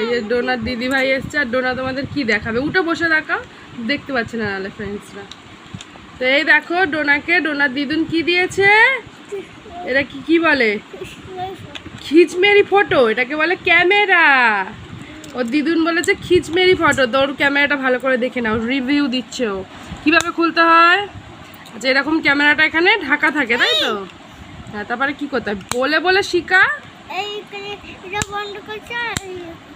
এই যে ডোনার দিদি ভাই এসছে, আর ডোনা তোমাদের কি দেখাবে? উঠে বসে দেখা, দেখতে পাচ্ছে না নাহলে ফ্রেন্ডসরা তো এই দেখো, ডোনাকে, ডোনার দিদুন কি দিয়েছে? এটা কি কি বলে? খিচমেরি ফটো, এটাকে বলে ক্যামেরা। ওর দিদুন বলেছে খিচমেরি ফটো। তোর ক্যামেরাটা ভালো করে দেখে নাও রিভিউ দিচ্ছে ও। কীভাবে খুলতে হয়? আচ্ছা এরকম ক্যামেরাটা এখানে ঢাকা থাকে, তাই তো? হ্যাঁ তারপরে কি করতে হয় বলে বলে শিকা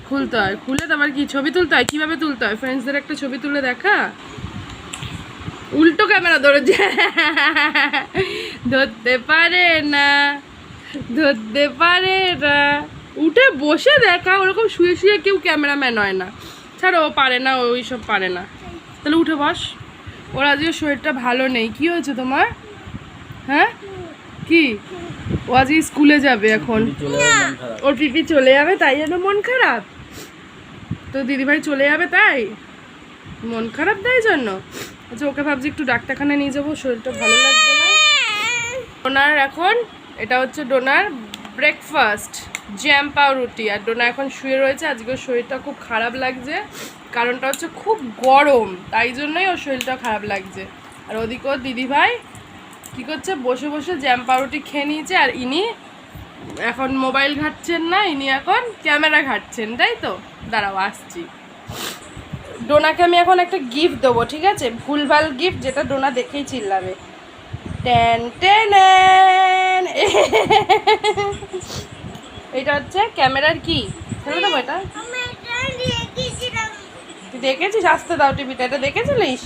খুলতে হয়। খুলে তারপর কি ছবি তুলতে হয়? কীভাবে তুলতে হয়? ফ্রেন্ডসদের একটা ছবি তুলে দেখা। উল্টো ক্যামেরা ধরেছে ধরতে পারে না। ধরতে পারে না। উঠে বসে দেখা। ওরকম শুয়ে শুয়ে কেউ ক্যামেরাম্যান হয় না। ছাড়ো ও পারে না ওই সব পারে না। তাহলে উঠে বস। ওর আজকে শরীরটা ভালো নেই। কি হয়েছে তোমার? হ্যাঁ? কি? ও আজকে স্কুলে যাবে এখন। ওর পিপি চলে যাবে তাই জন্য মন খারাপ। তো দিদিভাই চলে যাবে তাই? মন খারাপ তাই জন্য? আচ্ছা ওকে ভাবছি একটু ডাক্তারখানায় নিয়ে যাব শরীরটা ভালো লাগবে না। ডোনার এখন এটা হচ্ছে ডোনার ব্রেকফাস্ট জ্যাম পাউরুটি। আর ডোনা এখন শুয়ে রয়েছে আজকে ওর শরীরটা খুব খারাপ লাগছে। কারণটা হচ্ছে খুব গরম তাই জন্যই ওর শরীরটা খারাপ লাগছে। আর ওদিকে ওর দিদিভাই কী করছে? বসে বসে জ্যাম পাউরুটি খেয়ে নিয়েছে আর ইনি এখন মোবাইল ঘাটছেন না ইনি এখন ক্যামেরা ঘাটছেন তাই তো? দাঁড়াও আসছি। ডোনাকে আমি এখন একটা গিফট দেবো ঠিক আছে? ভুলভাল গিফট যেটা ডোনা দেখেই চিল্লাবে। টেন টেন এটা হচ্ছে ক্যামেরার কি? ফেলে দেবো এটা? তুই দেখেছিস? আসতে দাও টিভিটা এটা দেখেছিলিস?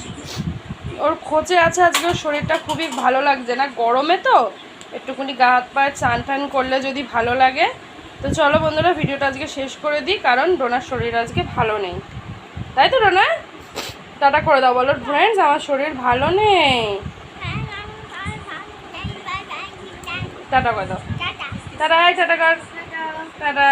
ওর খোঁজে আছে আজকে ওর শরীরটা খুবই ভালো লাগছে না। গরমে তো একটুখানি গা হাত পায়ে চান টান করলে যদি ভালো লাগে। তো চলো বন্ধুরা ভিডিওটা আজকে শেষ করে দিই কারণ ডোনার শরীর আজকে ভালো নেই। তাই তো ডোনা? টাটা করে দাও বলো ফ্রেন্ডস আমার শরীর ভালো নেই। টাটা করে দাও। টাটা। টাটা কর। টাটা।